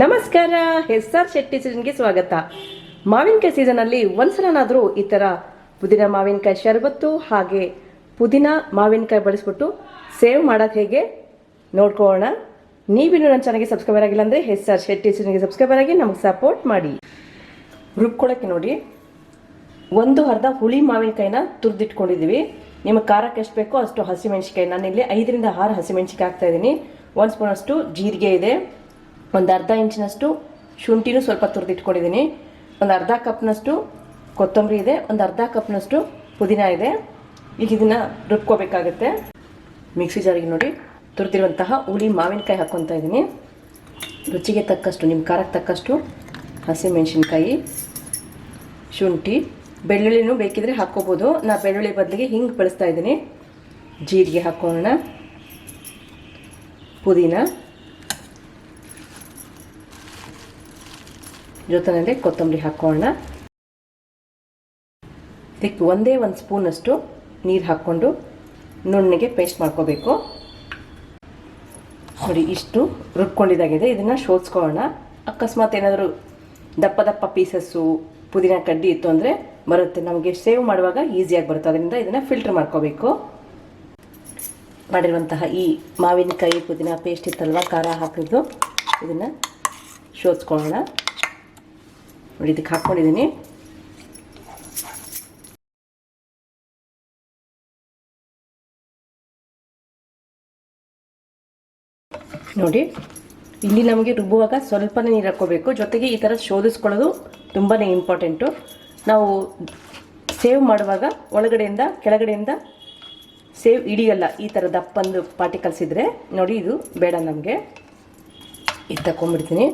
ನಮಸ್ಕಾರ S R Shetty ಸೀಸನ್ಗೆ ಸ್ವಾಗತ. ಮಾವಿನಕಾಯಿ ಸೀಸನಲ್ಲಿ ಒಂದ್ಸಲನಾದರೂ ಈ ಥರ ಪುದೀನ ಮಾವಿನಕಾಯಿ ಶರಬತ್ತು ಹಾಗೆ ಪುದೀನ ಮಾವಿನಕಾಯಿ ಬಳಸ್ಬಿಟ್ಟು ಸೇವ್ ಮಾಡೋದು ಹೇಗೆ ನೋಡ್ಕೊಳ್ಳೋಣ. ನೀವಿನ್ನೂ ನನ್ನ ಚಾನಲ್ಗೆ ಸಬ್ಸ್ಕ್ರೈಬರ್ ಆಗಿಲ್ಲ ಅಂದರೆ ಎಸ್ ಆರ್ ಶೆಟ್ಟಿ ಸೀಸನ್ಗೆ ಸಬ್ಸ್ಕ್ರೈಬರ್ ಆಗಿ ನಮಗೆ ಸಪೋರ್ಟ್ ಮಾಡಿ. ರುಬ್ಕೊಳ್ಳೋಕ್ಕೆ ನೋಡಿ. ಒಂದು ಅರ್ಧ ಹುಳಿ ಮಾವಿನಕಾಯಿನ ತುರಿದಿಟ್ಕೊಂಡಿದ್ದೀವಿ ನಿಮಗೆ ಖಾರಕ್ಕೆ ಎಷ್ಟು ಬೇಕೋ ಅಷ್ಟು ಹಸಿಮೆಣ್ಸಿಕಾಯಿ ನಾನಿಲ್ಲಿ ಐದರಿಂದ ಆರು ಹಸಿಮೆಣ್ಸಿಕಾಯಿ ಹಾಕ್ತಾ ಇದ್ದೀನಿ. ಒಂದು ಸ್ಪೂನಷ್ಟು ಜೀರಿಗೆ ಇದೆ. ಒಂದು ಅರ್ಧ ಇಂಚಿನಷ್ಟು ಶುಂಠಿನೂ ಸ್ವಲ್ಪ ತುರಿದಿಟ್ಕೊಂಡಿದ್ದೀನಿ ಒಂದು ಅರ್ಧ ಕಪ್ನಷ್ಟು ಕೊತ್ತಂಬರಿ ಇದೆ, ಒಂದು ಅರ್ಧ ಕಪ್ನಷ್ಟು ಪುದೀನ ಇದೆ. ಈಗ ಇದನ್ನು ರುಬ್ಕೋಬೇಕಾಗುತ್ತೆ. ಮಿಕ್ಸಿ ಜಾರಿಗೆ ನೋಡಿ, ತುರಿದಿರುವಂತಹ ಹುಳಿ ಮಾವಿನಕಾಯಿ ಹಾಕ್ಕೊತಾ ಇದ್ದೀನಿ ರುಚಿಗೆ ತಕ್ಕಷ್ಟು ನಿಮ್ಮ ಖಾರಕ್ಕೆ ತಕ್ಕಷ್ಟು ಹಸಿಮೆಣಸಿನ್ಕಾಯಿ, ಶುಂಠಿ, ಬೆಳ್ಳುಳ್ಳಿನೂ ಬೇಕಿದ್ರೆ ಹಾಕ್ಕೋಬೋದು. ನಾ ಬೆಳ್ಳುಳ್ಳಿ ಬದಲಿಗೆ ಹಿಂಗೆ ಬಳಸ್ತಾ ಇದ್ದೀನಿ ಜೀರಿಗೆ ಹಾಕೋಣ. ಪುದೀನ. ಜೊತೆಯಲ್ಲಿ ಕೊತ್ತಂಬರಿ ಹಾಕೋಣ. ಇದಕ್ಕೆ ಒಂದೇ ಒಂದು ಸ್ಪೂನಷ್ಟು ನೀರು ಹಾಕ್ಕೊಂಡು ನುಣ್ಣಗೆ ಪೇಸ್ಟ್ ಮಾಡ್ಕೋಬೇಕು. ನೋಡಿ, ಇಷ್ಟು ರುಬ್ಕೊಂಡಿದ್ದಾಗಿದೆ. ಇದನ್ನು ಶೋಧಿಸ್ಕೊಳ್ಳೋಣ ಅಕಸ್ಮಾತ್ ಏನಾದರೂ ದಪ್ಪ ದಪ್ಪ ಪೀಸಸ್ಸು, ಪುದೀನ ಕಡ್ಡಿ ಇತ್ತು ಅಂದರೆ ಬರುತ್ತೆ. ನಮಗೆ ಸೇವ್ ಮಾಡುವಾಗ ಈಸಿಯಾಗಿ ಬರುತ್ತೆ. ಅದರಿಂದ ಇದನ್ನು ಫಿಲ್ಟರ್ ಮಾಡ್ಕೋಬೇಕು. ಮಾಡಿರುವಂತಹ ಈ ಮಾವಿನಕಾಯಿ ಪುದೀನ ಪೇಸ್ಟ್ ಇತ್ತಲ್ವ, ಖಾರ ಹಾಕಿದ್ದು ಇದನ್ನು ಶೋಧಿಸ್ಕೊಳ್ಳೋಣ ನೋಡಿ, ಇದಕ್ಕೆ ಹಾಕ್ಕೊಂಡಿದ್ದೀನಿ ನೋಡಿ, ಇಲ್ಲಿ ನಮಗೆ ರುಬ್ಬುವಾಗ ಸ್ವಲ್ಪನೇ ನೀರು ಹಾಕ್ಕೋಬೇಕು. ಜೊತೆಗೆ ಈ ಥರ ಶೋಧಿಸ್ಕೊಳ್ಳೋದು ತುಂಬಾ ಇಂಪಾರ್ಟೆಂಟು ನಾವು ಸೇವ್ ಮಾಡುವಾಗ ಒಳಗಡೆಯಿಂದ, ಕೆಳಗಡೆಯಿಂದ ಸೇವ್ ಹಿಡಿಯಲ್ಲ, ಈ ಥರ ದಪ್ಪಂದು ಪಾರ್ಟಿಕಲ್ಸ್ ಇದ್ದರೆ ನೋಡಿ, ಇದು ಬೇಡ ನಮಗೆ. ಇದು ತಗೊಂಡ್ಬಿಡ್ತೀನಿ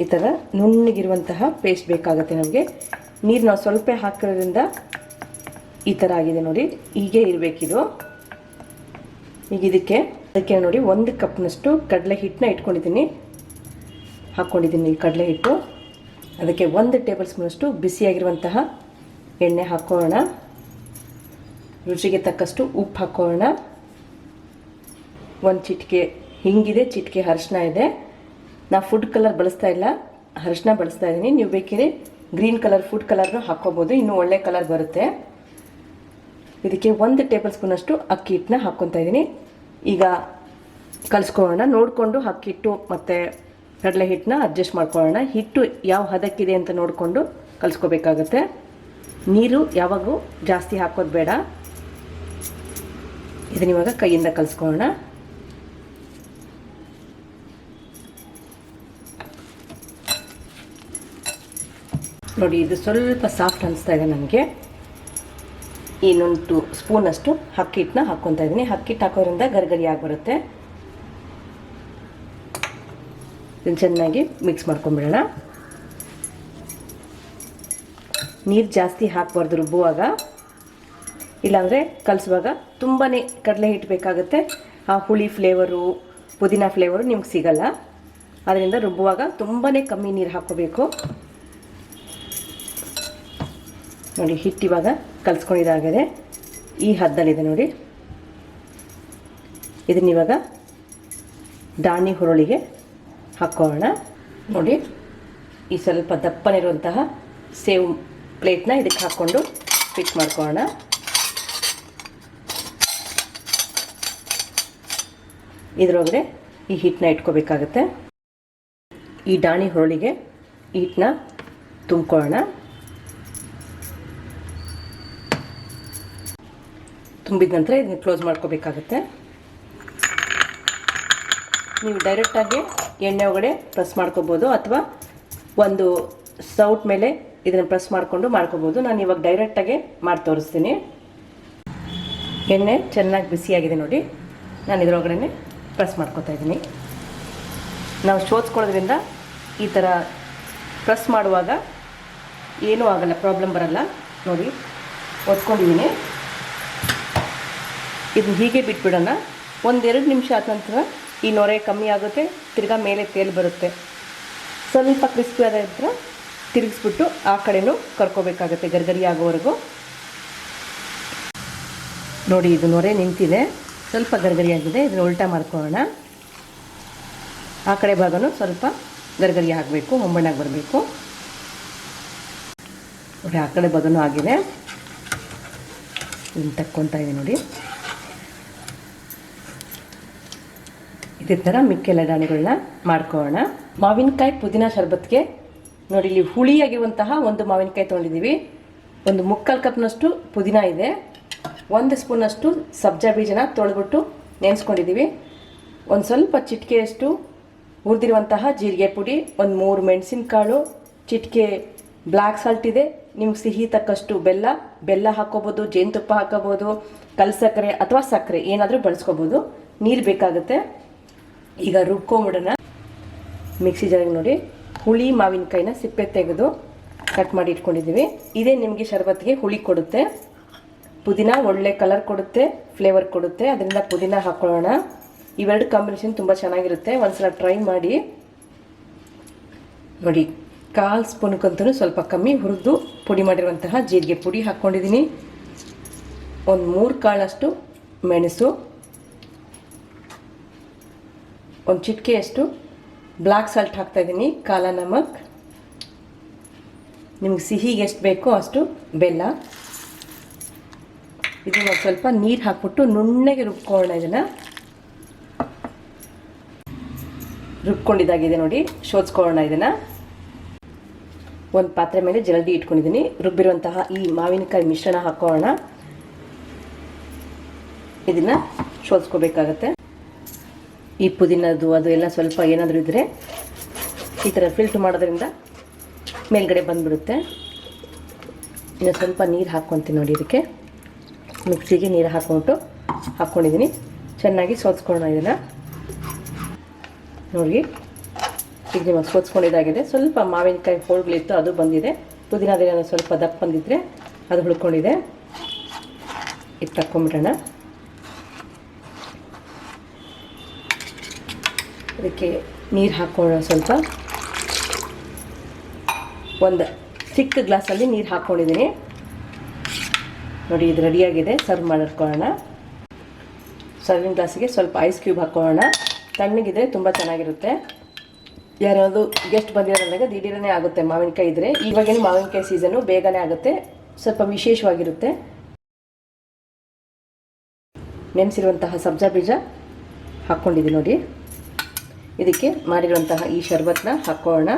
ಈ ಥರ ನುಣ್ಣಗಿರುವಂತಹ ಪೇಸ್ಟ್ ಬೇಕಾಗುತ್ತೆ ನಮಗೆ. ನೀರು ನಾವು ಸ್ವಲ್ಪ ಹಾಕಿರೋದ್ರಿಂದ ಈ ಥರ ಆಗಿದೆ ನೋಡಿ. ಹೀಗೆ ಇರಬೇಕಿದು. ಈಗ ಇದಕ್ಕೆ, ಅದಕ್ಕೆ ನೋಡಿ ಒಂದು ಕಪ್ನಷ್ಟು ಕಡಲೆ ಹಿಟ್ಟನ್ನ ಇಟ್ಕೊಂಡಿದ್ದೀನಿ. ಹಾಕ್ಕೊಂಡಿದ್ದೀನಿ ಈ ಕಡಲೆ ಹಿಟ್ಟು. ಅದಕ್ಕೆ ಒಂದು ಟೇಬಲ್ ಸ್ಪೂನಷ್ಟು ಬಿಸಿಯಾಗಿರುವಂತಹ ಎಣ್ಣೆ ಹಾಕೋಣ. ರುಚಿಗೆ ತಕ್ಕಷ್ಟು ಉಪ್ಪು ಹಾಕೋಣ. ಒಂದು ಚಿಟಿಕೆ, ಹಿಂಗಿದೆ ಚಿಟಿಕೆ ಅರಿಶಿನ ಇದೆ. ನಾ ಫುಡ್ ಕಲರ್ ಬಳಸ್ತಾ ಇಲ್ಲ. ಅರಿಶಿನ ಬಳಸ್ತಾ ಇದ್ದೀನಿ ನೀವು ಬೇಕಿದ್ರೆ ಗ್ರೀನ್ ಕಲರ್ ಫುಡ್ ಕಲರ್ನು ಹಾಕ್ಕೋಬೋದು. ಇನ್ನೂ ಒಳ್ಳೆ ಕಲರ್ ಬರುತ್ತೆ. ಇದಕ್ಕೆ ಒಂದು ಟೇಬಲ್ ಸ್ಪೂನಷ್ಟು ಅಕ್ಕಿ ಹಿಟ್ಟನ್ನ ಹಾಕ್ಕೊತಾ ಇದ್ದೀನಿ ಈಗ ಕಲಿಸ್ಕೊಳ್ಳೋಣ. ನೋಡಿಕೊಂಡು ಅಕ್ಕಿ ಹಿಟ್ಟು ಮತ್ತು ಕಡಲೆ ಹಿಟ್ಟನ್ನ ಅಡ್ಜಸ್ಟ್ ಮಾಡ್ಕೊಳ್ಳೋಣ. ಹಿಟ್ಟು ಯಾವ ಹದಕ್ಕಿದೆ ಅಂತ ನೋಡಿಕೊಂಡು ಕಲಿಸ್ಕೋಬೇಕಾಗತ್ತೆ. ನೀರು ಯಾವಾಗೂ ಜಾಸ್ತಿ ಹಾಕೋದು ಬೇಡ. ಇದನ್ನ ಇವಾಗ ಕೈಯಿಂದ ಕಲಿಸ್ಕೊಳ್ಳೋಣ. ನೋಡಿ, ಇದು ಸ್ವಲ್ಪ ಸಾಫ್ಟ್ ಅನಿಸ್ತಾ ಇದೆ ನನಗೆ ಇನ್ನೊಂದು ಸ್ಪೂನಷ್ಟು ಅಕ್ಕಿ ಹಿಟ್ಟನ್ನ ಹಾಕ್ಕೊತಾ ಇದ್ದೀನಿ. ಅಕ್ಕಿ ಹಿಟ್ಟು ಹಾಕೋದ್ರಿಂದ ಗರಿಗರಿ ಆಗಿಬರುತ್ತೆ. ಇದನ್ನು ಚೆನ್ನಾಗಿ ಮಿಕ್ಸ್ ಮಾಡ್ಕೊಂಬಿಡೋಣ ನೀರು ಜಾಸ್ತಿ ಹಾಕ್ಬಾರ್ದು ರುಬ್ಬುವಾಗ. ಇಲ್ಲಾಂದರೆ ಕಲಿಸುವಾಗ ತುಂಬಾ ಕಡಲೆ ಹಿಟ್ಟು ಬೇಕಾಗುತ್ತೆ. ಆ ಹುಳಿ ಫ್ಲೇವರು ಪುದೀನ ಫ್ಲೇವರು ನಿಮ್ಗೆ ಸಿಗಲ್ಲ. ಅದರಿಂದ ರುಬ್ಬುವಾಗ ತುಂಬಾ ಕಮ್ಮಿ ನೀರು ಹಾಕ್ಕೋಬೇಕು. ನೋಡಿ ಹಿಟ್ಟು ಇವಾಗ ಕಲಿಸ್ಕೊಂಡಿದ್ದಾಗಿದೆ ಈ ಹದ್ದಲ್ಲಿದೆ ನೋಡಿ. ಇದನ್ನಿವಾಗ ದಾಣಿ ಹುರುಳಿಗೆ ಹಾಕೋಣ. ನೋಡಿ, ಈ ಸ್ವಲ್ಪ ದಪ್ಪನಿರುವಂತಹ ಸೇವ್ ಪ್ಲೇಟ್ನ ಇದಕ್ಕೆ ಹಾಕ್ಕೊಂಡು ಫಿಟ್ ಮಾಡ್ಕೊಳ್ಳೋಣ ಇದರೊಳಗಡೆ ಈ ಹಿಟ್ಟನ್ನ ಇಟ್ಕೋಬೇಕಾಗತ್ತೆ. ಈ ಡಾಣಿ ಹುರುಳಿಗೆ ಹಿಟ್ಟನ್ನ ತುಂಬ್ಕೊಳ್ಳೋಣ ತುಂಬಿದ ನಂತರ ಇದನ್ನ ಕ್ಲೋಸ್ ಮಾಡ್ಕೋಬೇಕಾಗತ್ತೆ. ನೀವು ಡೈರೆಕ್ಟಾಗಿ ಎಣ್ಣೆ ಒಳಗಡೆ ಪ್ರೆಸ್ ಮಾಡ್ಕೋಬೋದು ಅಥವಾ ಒಂದು ಸೌಟ್ ಮೇಲೆ ಇದನ್ನು ಪ್ರೆಸ್ ಮಾಡಿಕೊಂಡು ಮಾಡ್ಕೋಬೋದು. ನಾನು ಇವಾಗ ಡೈರೆಕ್ಟಾಗಿ ಮಾಡಿ ತೋರಿಸ್ತೀನಿ. ಎಣ್ಣೆ ಚೆನ್ನಾಗಿ ಬಿಸಿಯಾಗಿದೆ ನೋಡಿ. ನಾನು ಇದರೊಳಗಡೆ ಪ್ರೆಸ್ ಮಾಡ್ಕೋತಾ ಇದ್ದೀನಿ. ನಾವು ಶೋಧಿಸ್ಕೊಳ್ಳೋದ್ರಿಂದ ಈ ಥರ ಪ್ರೆಸ್ ಮಾಡುವಾಗ ಏನೂ ಆಗಲ್ಲ ಪ್ರಾಬ್ಲಮ್ ಬರಲ್ಲ. ನೋಡಿ, ಒತ್ಕೊಂಡಿದ್ದೀನಿ. ಇದನ್ನ ಹೀಗೆ ಬಿಟ್ಬಿಡೋಣ. ಒಂದೆರಡು ನಿಮಿಷ ಆದ ನಂತರ ಈ ನೊರೆ ಕಮ್ಮಿ ಆಗುತ್ತೆ, ತಿರ್ಗಾ ಮೇಲೆ ತೇಲ್ ಬರುತ್ತೆ. ಸ್ವಲ್ಪ ಕ್ರಿಸ್ಪಿ ಆದ ನಂತರ ತಿರುಗಿಸ್ಬಿಟ್ಟು ಆ ಕಡೆನೂ ಕರ್ಕೋಬೇಕಾಗುತ್ತೆ, ಗರ್ಗರಿ ಆಗೋವರೆಗೂ. ನೋಡಿ, ಇದು ನೊರೆ ನಿಂತಿದೆ. ಸ್ವಲ್ಪ ಗರ್ಗರಿ ಆಗಿದೆ, ಇದನ್ನು ಉಲ್ಟಾ ಮಾಡ್ಕೊಳ್ಳೋಣ. ಆ ಕಡೆ ಭಾಗನೂ ಸ್ವಲ್ಪ ಗರ್ಗರಿ ಆಗಬೇಕು ಹೊಂಬಣ್ಣಾಗಿ ಬರಬೇಕು. ನೋಡಿ, ಆ ಕಡೆ ಭಾಗನೂ ಆಗಿದೆ. ಇದನ್ನು ತಕ್ಕೊತಾ ಇದೆ ನೋಡಿ. ಇದೇ ಥರ ಮಿಕ್ಕೆಲ್ಲ ದಾಣಿಗಳನ್ನ ಮಾಡ್ಕೊಳ್ಳೋಣ ಮಾವಿನಕಾಯಿ ಪುದೀನ ಶರ್ಬತ್ಗೆ ನೋಡಿ, ಇಲ್ಲಿ ಹುಳಿಯಾಗಿರುವಂತಹ ಒಂದು ಮಾವಿನಕಾಯಿ ತೊಗೊಂಡಿದ್ದೀವಿ. ಒಂದು ಮುಕ್ಕಾಲು ಕಪ್ನಷ್ಟು ಪುದೀನ ಇದೆ. ಒಂದು ಸ್ಪೂನಷ್ಟು ಸಬ್ಜಾ ಬೀಜನ ತೊಳೆದ್ಬಿಟ್ಟು ನೆನೆಸ್ಕೊಂಡಿದ್ದೀವಿ. ಒಂದು ಸ್ವಲ್ಪ ಚಿಟಿಕೆಯಷ್ಟು ಹುರಿದಿರುವಂತಹ ಜೀರಿಗೆ ಪುಡಿ, ಒಂದು ಮೂರು ಮೆಣಸಿನಕಾಳು, ಚಿಟಿಕೆ ಬ್ಲ್ಯಾಕ್ ಸಾಲ್ಟ್ ಇದೆ. ನಿಮ್ಗೆ ಸಿಹಿ ತಕ್ಕಷ್ಟು ಬೆಲ್ಲ ಬೆಲ್ಲ ಹಾಕೋಬೋದು, ಜೇನುತುಪ್ಪ ಹಾಕೋಬೋದು ಕಲ್ ಸಕ್ಕರೆ ಅಥವಾ ಸಕ್ಕರೆ ಏನಾದರೂ ಬಳಸ್ಕೋಬೋದು. ನೀರು ಬೇಕಾಗುತ್ತೆ. ಈಗ ರುಬ್ಕೊಂಬಿಡೋಣ ಮಿಕ್ಸಿ ಜಾರಿಗೆ ನೋಡಿ. ಹುಳಿ ಮಾವಿನಕಾಯಿನ ಸಿಪ್ಪೆ ತೆಗೆದು ಕಟ್ ಮಾಡಿ ಇಟ್ಕೊಂಡಿದ್ದೀವಿ. ಇದೇ ನಿಮಗೆ ಶರಬತ್ಗೆ ಹುಳಿ ಕೊಡುತ್ತೆ. ಪುದೀನ ಒಳ್ಳೆ ಕಲರ್ ಕೊಡುತ್ತೆ ಫ್ಲೇವರ್ ಕೊಡುತ್ತೆ. ಅದರಿಂದ ಪುದೀನ ಹಾಕೊಳ್ಳೋಣ. ಇವೆರಡು ಕಾಂಬಿನೇಷನ್ ತುಂಬ ಚೆನ್ನಾಗಿರುತ್ತೆ. ಒಂದ್ಸಲ ಟ್ರೈ ಮಾಡಿ. ನೋಡಿ, ಕಾಲು ಸ್ಪೂನ್ಕಂತೂ ಸ್ವಲ್ಪ ಕಮ್ಮಿ ಹುರಿದು ಪುಡಿ ಮಾಡಿರುವಂತಹ ಜೀರಿಗೆ ಪುಡಿ ಹಾಕ್ಕೊಂಡಿದ್ದೀನಿ. ಒಂದು ಮೂರು ಕಾಳಷ್ಟು ಮೆಣಸು. ಒಂದು ಚಿಟಿಕೆಯಷ್ಟು ಬ್ಲ್ಯಾಕ್ ಸಾಲ್ಟ್ ಹಾಕ್ತಾ ಇದ್ದೀನಿ ಕಾಲ ನಮಕ್ ನಿಮ್ಗೆ ಸಿಹಿಗೆ ಎಷ್ಟು ಬೇಕೋ ಅಷ್ಟು ಬೆಲ್ಲ. ಇದನ್ನ ಒಂದು ಸ್ವಲ್ಪ ನೀರು ಹಾಕ್ಬಿಟ್ಟು ನುಣ್ಣಗೆ ರುಬ್ಕೊಳ್ಳೋಣ ಇದನ್ನು. ರುಬ್ಕೊಂಡಿದ್ದಾಗಿದೆ ನೋಡಿ ಶೋಧಿಸ್ಕೊಳ್ಳೋಣ ಇದನ್ನು. ಒಂದು ಪಾತ್ರೆ ಮೇಲೆ ಜಲ್ದಿ ಇಟ್ಕೊಂಡಿದ್ದೀನಿ ರುಬ್ಬಿರುವಂತಹ ಈ ಮಾವಿನಕಾಯಿ ಮಿಶ್ರಣ ಹಾಕೋಣ. ಇದನ್ನು ಶೋಧಿಸ್ಕೋಬೇಕಾಗತ್ತೆ ಈ ಪುದೀನದ್ದು ಅದು ಎಲ್ಲ ಸ್ವಲ್ಪ ಏನಾದರೂ ಇದ್ದರೆ ಈ ಥರ ಫಿಲ್ಟ್ ಮಾಡೋದ್ರಿಂದ ಮೇಲ್ಗಡೆ ಬಂದುಬಿಡುತ್ತೆ. ಇನ್ನು ಸ್ವಲ್ಪ ನೀರು ಹಾಕ್ಕೊತೀನಿ ನೋಡಿ ಇದಕ್ಕೆ. ಮಿಕ್ಸಿಗೆ ನೀರು ಹಾಕ್ಕೊಂಡು ಹಾಕ್ಕೊಂಡಿದ್ದೀನಿ ಚೆನ್ನಾಗಿ ಸೋತ್ಕೊಳ್ಳೋಣ ಇದನ್ನು. ನೋಡಿ, ಈಗ ನಿಮಗೆ ಸೋತ್ಕೊಂಡಿದ್ದಾಗಿದೆ. ಸ್ವಲ್ಪ ಮಾವಿನಕಾಯಿ ಹೋಳುಗಳಿತ್ತು, ಅದು ಬಂದಿದೆ. ಪುದೀನದ ಸ್ವಲ್ಪ ದಪ್ಪ ಬಂದಿದ್ದರೆ ಅದು ಹುಳ್ಕೊಂಡಿದೆ. ಇದು ತಕ್ಕೊಂಬಿಡೋಣ ಅದಕ್ಕೆ ನೀರು ಹಾಕ್ಕೊಳ್ಳೋ ಸ್ವಲ್ಪ. ಒಂದು ಚಿಕ್ಕ ಗ್ಲಾಸಲ್ಲಿ ನೀರು ಹಾಕ್ಕೊಂಡಿದ್ದೀನಿ ನೋಡಿ, ಇದು ರೆಡಿಯಾಗಿದೆ ಸರ್ವ್ ಮಾಡಿಟ್ಕೊಳ್ಳೋಣ ಸರ್ವಿಂಗ್ ಗ್ಲಾಸಿಗೆ ಸ್ವಲ್ಪ ಐಸ್ ಕ್ಯೂಬ್ ಹಾಕ್ಕೊಳ್ಳೋಣ ತಣ್ಣಗಿದ್ರೆ ತುಂಬ ಚೆನ್ನಾಗಿರುತ್ತೆ. ಯಾರಾದರೂ ಗೆಸ್ಟ್ ಬಂದಿರೋದಾಗ ದಿಢೀರನೇ ಆಗುತ್ತೆ ಮಾವಿನಕಾಯಿ ಇದ್ದರೆ ಇವಾಗೇನು ಮಾವಿನಕಾಯಿ ಸೀಸನು ಬೇಗನೆ ಆಗುತ್ತೆ. ಸ್ವಲ್ಪ ವಿಶೇಷವಾಗಿರುತ್ತೆ. ನೆನೆಸಿರುವಂತಹ ಸಬ್ಜಾ ಬೀಜ ಹಾಕ್ಕೊಂಡಿದ್ದೀನಿ ನೋಡಿ. ಇದಕ್ಕೆ ಮಾಡಿರುವಂತಹ ಈ ಶರ್ಬತ್ನ ಹಾಕೋಣ.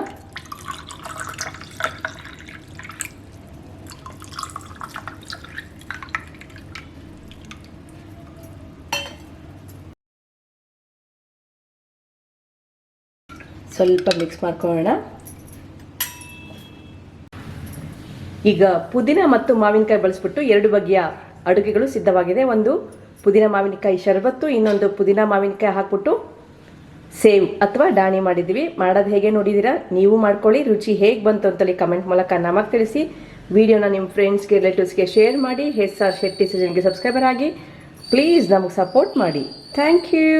ಸ್ವಲ್ಪ ಮಿಕ್ಸ್ ಮಾಡ್ಕೊಳ್ಳೋಣ. ಈಗ ಪುದೀನ ಮತ್ತು ಮಾವಿನಕಾಯಿ ಬಳಸ್ಬಿಟ್ಟು ಎರಡು ಬಗೆಯ ಅಡುಗೆಗಳು ಸಿದ್ಧವಾಗಿದೆ. ಒಂದು ಪುದೀನ ಮಾವಿನಕಾಯಿ ಶರಬತ್ತು, ಇನ್ನೊಂದು ಪುದೀನ ಮಾವಿನಕಾಯಿ ಹಾಕ್ಬಿಟ್ಟು ಸೇವ್ ಅಥವಾ ಡಾಣಿ ಮಾಡಿದ್ದೀವಿ. ಮಾಡೋದು ಹೇಗೆ ನೋಡಿದ್ದೀರಾ? ನೀವು ಮಾಡ್ಕೊಳ್ಳಿ. ರುಚಿ ಹೇಗೆ ಬಂತು ಅಂತೇಳಿ ಕಮೆಂಟ್ ಮೂಲಕ ನಮಗೆ ತಿಳಿಸಿ. ವಿಡಿಯೋನ ನಿಮ್ಮ ಫ್ರೆಂಡ್ಸ್ಗೆ ರಿಲೇಟಿವ್ಸ್ಗೆ ಶೇರ್ ಮಾಡಿ. ಎಸ್ ಆರ್ ಶೆಟ್ಟಿ ಸೀಸನ್ಗೆ ಸಬ್ಸ್ಕ್ರೈಬರ್ ಆಗಿ. ಪ್ಲೀಸ್ ನಮಗೆ ಸಪೋರ್ಟ್ ಮಾಡಿ. Thank you